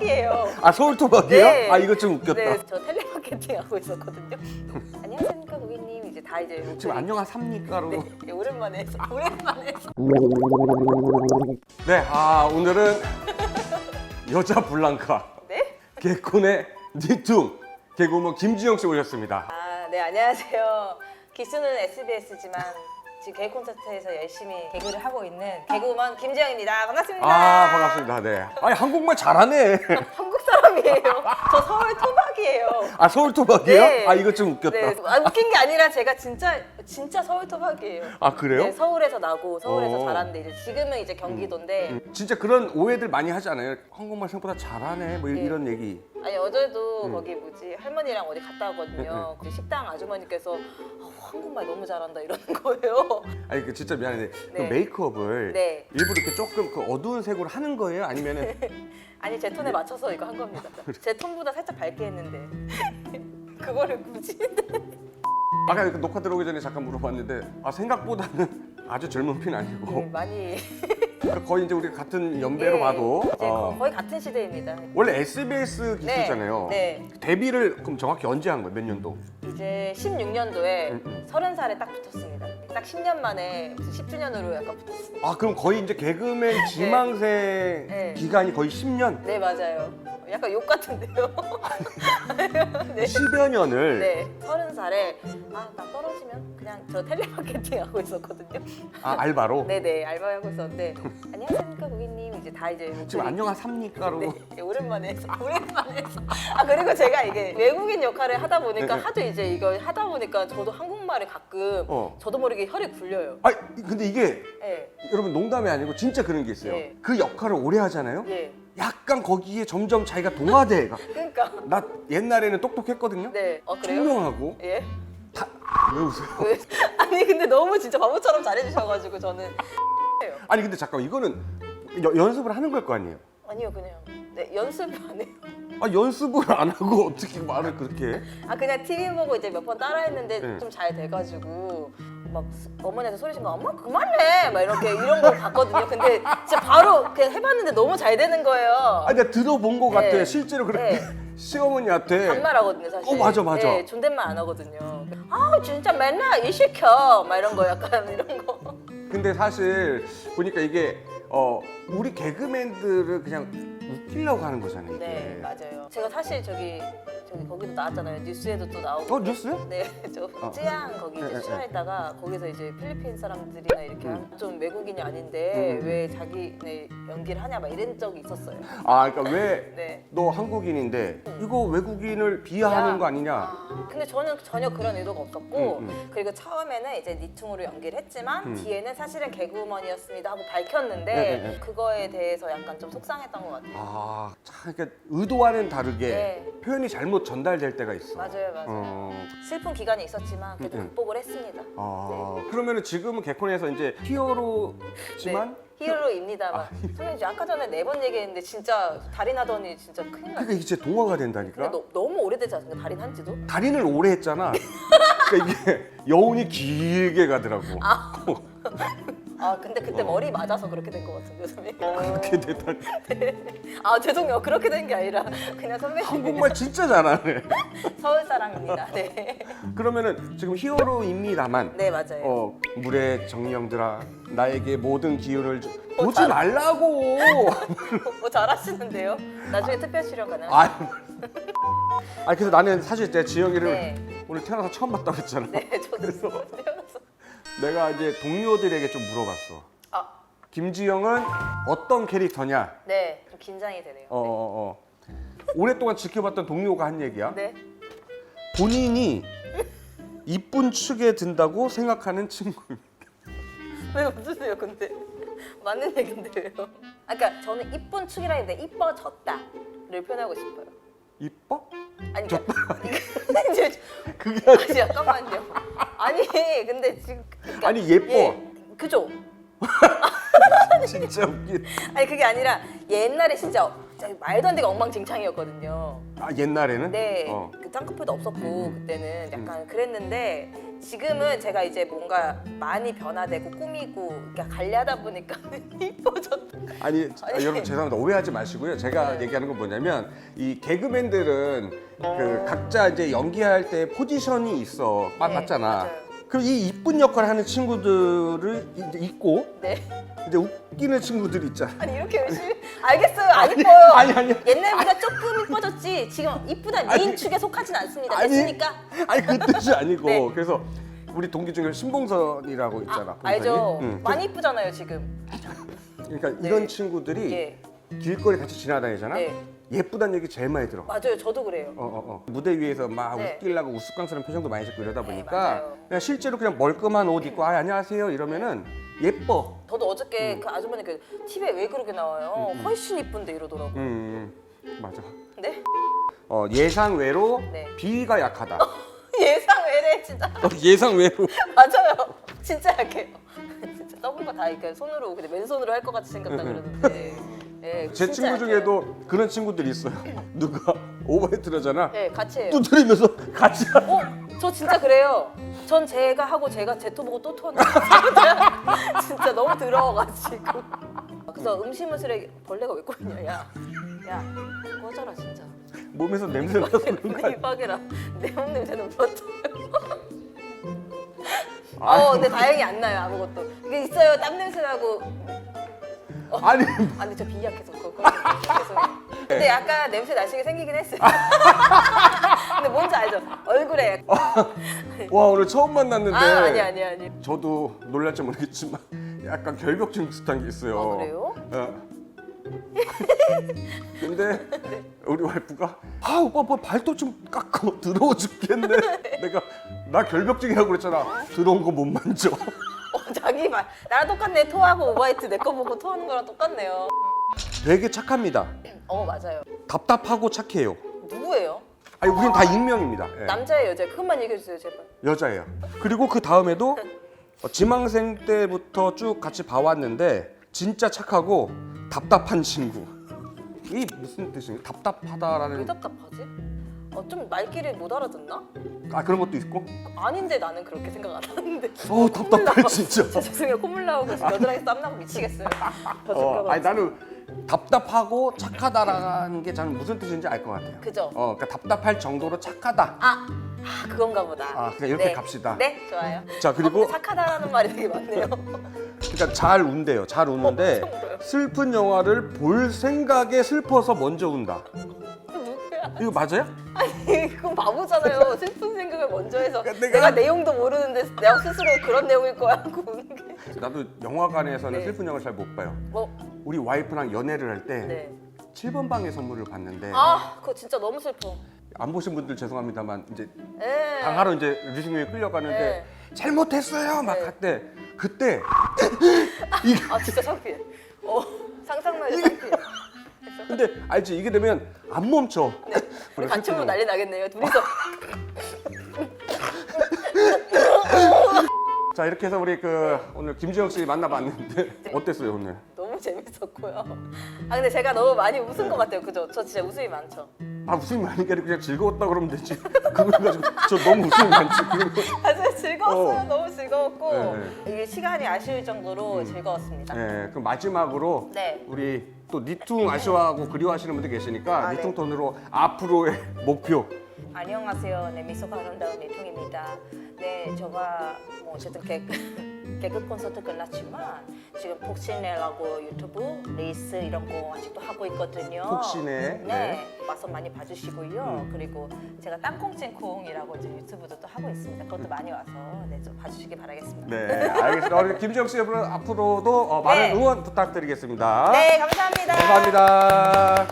토박이에요. 아 서울 토박이에요? 네. 아 이거 좀 웃겼다. 네, 저 텔레마케팅 하고 있었거든요. 안녕하십니까 고객님. 이제 다 이제 지금 목소리- 안녕하십니까로. 네, 네, 오랜만에 해서 오랜만에 해서. 네, 아 오늘은 여자 블랑카 네? 개콘의 니퉁 개그우먼 김지영 씨 오셨습니다. 아, 네 안녕하세요. 기수는 SBS지만 지금 개그 콘서트에서 열심히 개그를 하고 있는 개그우먼 김지영입니다. 반갑습니다. 아 반갑습니다. 네. 아니 한국말 잘하네. 한국 사람이에요. 저 서울 토박이에요. 아 서울 토박이에요? 네. 아 이거 좀 웃겼다. 네, 아, 웃긴 게 아니라 제가 진짜 진짜 서울 토박이에요. 아 그래요? 네, 서울에서 나고 서울에서 어. 자랐는데 이제 지금은 이제 경기도인데 음, 진짜 그런 오해들 많이 하지 않아요? 한국말 생각보다 잘하네 뭐 네. 이런 얘기. 아니 어제도 음. 거기 뭐지 할머니랑 어디 갔다 왔거든요. 그 식당 아주머니께서 어, 한국말 너무 잘한다 이러는 거예요. 아니 그 진짜 미안한데 그 네. 메이크업을 네. 일부러 이렇게 조금 그 어두운 색으로 하는 거예요? 아니면은 아니 제 톤에 맞춰서 이거 한 겁니다. 제 톤보다 살짝 밝게 했는데 그거를 굳이 아까 그 녹화 들어오기 전에 잠깐 물어봤는데 아 생각보다는 아주 젊은 편 아니고 네, 많이 그러니까 거의 이제 우리 같은 연배로 예, 봐도 이제 어, 거의 같은 시대입니다. 원래 SBS 기수잖아요. 네. 데뷔를 그럼 정확히 언제 한 거예요? 몇 년도? 이제 16년도에 음, 음. 30살에 딱 붙었습니다. 딱 10년 만에 10주년으로 약간 붙었습니다. 아 그럼 거의 이제 개그맨 지망생 네. 기간이 거의 10년, 네 맞아요. 약간 욕 같은데요. 네. 10여 년을 네, 서른 살에 아 나 떨어지면 그냥 저 텔레마케팅 하고 있었거든요. 아 알바로 네네 알바하고 있었는데 안녕하십니까 고객님 이제 다 이제 지금 목소리- 안녕하십니까로 네, 네, 오랜만에 해서 오랜만에 해서 아 그리고 제가 이게 외국인 역할을 하다 보니까 네, 네. 하도 이제 이거 하다 보니까 저도 한국말이 가끔 어. 저도 모르게 혈이 굴려요. 아 근데 이게 예, 여러분 농담이 아니고 진짜 그런 게 있어요. 예. 그 역할을 오래 하잖아요. 예. 약간 거기에 점점 자기가 동화돼. 가. 그러니까 나 옛날에는 똑똑했거든요. 네, 어 그래요? 총명하고 예. 다, 왜 웃어요? 왜? 아니 근데 너무 진짜 바보처럼 잘해주셔가지고 저는 아니 근데 잠깐 이거는 여- 연습을 하는 걸 거 아니에요? 아니요 그냥 네 연습 안 해요. 아 연습을 안 하고 어떻게 말을 그렇게 해? 아 그냥 TV 보고 이제 몇 번 따라했는데 네. 좀 잘 돼가지고 막 스- 어머니한테 소리 지르면 엄마 그만해 막 이렇게 이런 거 봤거든요. 근데 진짜 바로 그냥 해봤는데 너무 잘 되는 거예요. 아니 내가 들어본 것 같아. 네. 실제로 그렇게 네. 시어머니한테 반말하거든요 사실. 어, 맞아, 맞아. 네, 존댓말 안 하거든요. 아 진짜 맨날 일 시켜 막 이런 거 약간 이런 거. 근데 사실 보니까 이게 어 우리 개그맨들을 그냥 웃기려고 하는 거잖아요. 이게. 네 맞아요. 제가 사실 저기 저기 거기도 나왔잖아요. 뉴스에도 또 나오고. 어 뉴스요? 네, 저 어. 쯔양 거기 네, 이제 네, 출연했다가 거기서 이제 필리핀 사람들이나 이렇게 음. 좀 외국인이 아닌데 음. 왜 자기네 연기를 하냐 막 이런 적이 있었어요. 아 그러니까 왜 네. 너 한국인인데 이거 외국인을 비하하는 야. 거 아니냐? 아, 근데 저는 전혀 그런 의도가 없었고 음, 음. 그리고 처음에는 이제 니퉁으로 연기를 했지만 음. 뒤에는 사실은 개그우먼이었습니다 하고 밝혔는데 네, 네, 네. 그거에 대해서 약간 좀 속상했던 것 같아요. 아, 참, 그러니까 의도와는 다르게 네. 표현이 전달될 때가 있어. 맞아요, 맞아요. 어, 슬픈 기간이 있었지만 그래도 음, 음. 극복을 했습니다. 아, 그러면은 지금은 개콘에서 이제 히어로지만 네, 히어로입니다만 아, 선생님 이제 아까 전에 네 번 얘기했는데 진짜 달인 하더니 진짜 큰일 났어요. 그게 이제 동화가 된다니까. 근데 너, 너무 오래되지 않습니까? 달인 한지도? 달인을 오래 했잖아. 그러니까 이게 여운이 길게 가더라고. 아 근데 그때 어. 머리 맞아서 그렇게 된 것 같은데 선배님. 그렇게 됐다. 아 죄송해요 그렇게 된 게 아니라 그냥 선배님 한국말 진짜 잘하네. 서울 사람입니다. 네. 그러면은 지금 히어로입니다만 네 맞아요. 어 물의 정령들아 나에게 모든 기운을 주... 어, 보지 잘- 말라고. 뭐 잘하시는데요? 나중에 특별 출연 가능? 아, 아 그래서 나는 사실 제 지영이를 네. 오늘 태어나서 처음 봤다고 했잖아. 네 저도 그래서- 내가 이제 동료들에게 좀 물어봤어. 아 김지영은 어떤 캐릭터냐? 네, 좀 긴장이 되네요. 어, 어, 어. 오랫동안 지켜봤던 동료가 한 얘기야. 네. 본인이 이쁜 축에 든다고 생각하는 친구. 왜 웃으세요 근데? 맞는 얘긴데요. 아, 그러니까 저는 이쁜 축이라는데 이뻐졌다를 표현하고 싶어요. 이뻐? 아니 그러니까 이제 그게 아니 잠깐만요. 아니 근데 지금 그러니까, 아니, 예뻐. 예, 그죠? 진짜 웃긴. 아니 그게 아니라 옛날에 진짜 진짜 말도 안 되게 엉망진창이었거든요. 아 옛날에는? 네, 어. 그 쌍꺼풀도 없었고 그때는 음. 약간 그랬는데 지금은 제가 이제 뭔가 많이 변화되고 꾸미고 그러니까 관리하다 보니까 이뻐졌다. 아니, 아, 아니. 여러분 죄송합니다 오해하지 마시고요 제가 네. 얘기하는 건 뭐냐면 이 개그맨들은 그 각자 이제 연기할 때 포지션이 있어 마- 네, 맞잖아 맞아요. 그럼 이 이쁜 역할 하는 친구들을 이제 있고 네. 이제 웃기는 친구들이 있잖아 아니 이렇게 열심히 알겠어요 안 이뻐요. 아니 아니 옛날보다 조금 이뻐졌지 지금 이쁘다 아니. 미인 축에 속하진 않습니다. 아니. 됐습니까? 아니 그 뜻이 아니고 네. 그래서 우리 동기 중에 신봉선이라고 있잖아 아, 알죠. 봉선이. 응. 많이 이쁘잖아요 지금. 그러니까 네. 이런 친구들이 예. 길거리 같이 지나다니잖아 네. 예쁘다는 얘기 제일 많이 들어 맞아요. 저도 그래요. 어, 어, 어. 무대 위에서 막 네. 웃기려고 우스꽝스러운 표정도 많이 짓고 이러다 네, 보니까 맞아요. 그냥 실제로 그냥 멀끔한 옷 입고 아 안녕하세요 이러면은 예뻐. 저도 어저께 음. 그 아주머니 그 TV에 왜 그렇게 나와요? 훨씬 이쁜데 이러더라고. 음, 음 맞아. 네? 어, 예상 외로 네. 비위가 약하다. 예상 외래 진짜. 어, 예상 외로. 맞아요. 진짜 약해요. 진짜 썩은 거다 이렇게 손으로 근데 맨손으로 할 것 같이 생겼다 그러는데. 예, 제 친구. 중에도 그런 친구들이 있어요. 누가 오버헤드라잖아. 네, 같이 해요. 두드리면서 같이 하. 어, 저 진짜 그래요. 전 제가 하고 제가 제토 보고 또 토하는 진짜 너무 더러워가지고. 그래서 음식물 쓰레기 벌레가 왜 꼬이냐, 야, 야, 꺼져라 진짜. 몸에서 냄새 나서 그런 거 아니야? 대박이라 내 몸 냄새는 맡아요. 아. 어, 근데 다행히 안 나요 아무것도. 이게 있어요, 땀 냄새 나고. 아니 아, 근데 저 비약해서 그거 죄송해요. 근데 약간 냄새 나시게 생기긴 했어요. 근데 뭔지 알죠? 얼굴에. 와 오늘 처음 만났는데 아, 아니 아니 아니. 저도 놀랄지 모르겠지만 약간 결벽증 비슷한 게 있어요. 아, 그래요? 어. 근데 우리 와이프가 아 오빠 뭐 발도 좀 깎고 더러워 죽겠네. 내가 나 결벽증이라고 그랬잖아. 더러운 거 못 만져. 어, 자기 말 나랑 똑같네. 토하고 오바이트 내 거 보고 토하는 거랑 똑같네요. 되게 착합니다. 어 맞아요. 답답하고 착해요. 누구예요? 아니 우린 다 익명입니다. 예. 남자예요, 여자예요? 그것만 얘기해 주세요, 제발. 여자예요. 그리고 그 다음에도 어, 지망생 때부터 쭉 같이 봐왔는데 진짜 착하고 답답한 친구. 이 무슨 뜻이에요? 왜 답답하다라는 답답하지? 어, 좀 말귀를 못 알아듣나? 아 그런 것도 있고. 아닌데 나는 그렇게 생각 안 하는데. 어 답답해 진짜. 저 죄송해요, 콧물 나오고 지금 겨드랑이 땀나고 미치겠어요. 저 어, 어, 아니 나는 답답하고 착하다라는 게 저는 무슨 뜻인지 알 것 같아요. 그죠? 어, 그러니까 답답할 정도로 착하다. 아, 아 그건가 보다. 아, 그냥 이렇게 갑시다. 네, 좋아요. 자, 그리고- 어, 착하다라는 말이 되게 많네요. 그러니까 잘 운대요. 잘 우는데 엄청 울어요. 슬픈 영화를 볼 생각에 슬퍼서 먼저 운다. 이거 맞아요? 아니 그건 바보잖아요. 슬픈 생각을 먼저 해서 그러니까 내가, 내가- 내용도 모르는데 내가 스스로 그런 내용일 거야 하고 우는 게. 나도 영화관에서는 네. 슬픈 영화를 잘 못 봐요. 뭐, 우리 와이프랑 연애를 할 때 네. 7번 방의 선물을 봤는데 아, 그거 진짜 너무 슬퍼. 안 보신 분들 죄송합니다만 이제 네. 강하로 이제 류승룡이 끌려가는데 네. 잘못했어요 막 네. 할때 그때 아, 진짜 창피해. 어, 상상만 해도 창피해. 근데 알지 이게 되면 안 멈춰. 우리 보면 난리 나겠네요. 둘이서. 자 이렇게 해서 우리 그 오늘 김지영 씨 만나봤는데 어땠어요 오늘? 너무 재밌었고요. 아, 근데 제가 너무 많이 웃은 것 같아요. 그죠? 저 진짜 웃음이 많죠. 아 웃음이 많은 게 아니고 그냥 즐거웠다 그러면 되지. 그걸 가지고 저 너무 웃음이 많지. 그런 거. 아, 진짜 즐거웠어요. 어. 너무 즐거웠고. 네, 이게 시간이 아쉬울 정도로 즐거웠습니다. 네, 그럼 마지막으로 네. 우리 또 니퉁 아쉬워하고 그리워하시는 분들 계시니까 아, 니퉁 네. 톤으로 앞으로의 목표. 안녕하세요. 네, 미소가 아름다운 내통입니다. 네, 제가 뭐 어쨌든 개, 개그 콘서트 끝났지만 지금 폭신내라고 유튜브 레이스 이런 거 아직도 하고 있거든요. 폭신해, 네, 네. 와서 많이 봐주시고요. 그리고 제가 땅콩찜콩이라고 이제 유튜브도 또 하고 있습니다. 그것도 많이 와서 네, 좀 봐주시기 바라겠습니다. 네, 알겠습니다. 우리 김지영 씨 앞으로- 앞으로도 어, 많은 네. 응원 부탁드리겠습니다. 네, 감사합니다. 감사합니다.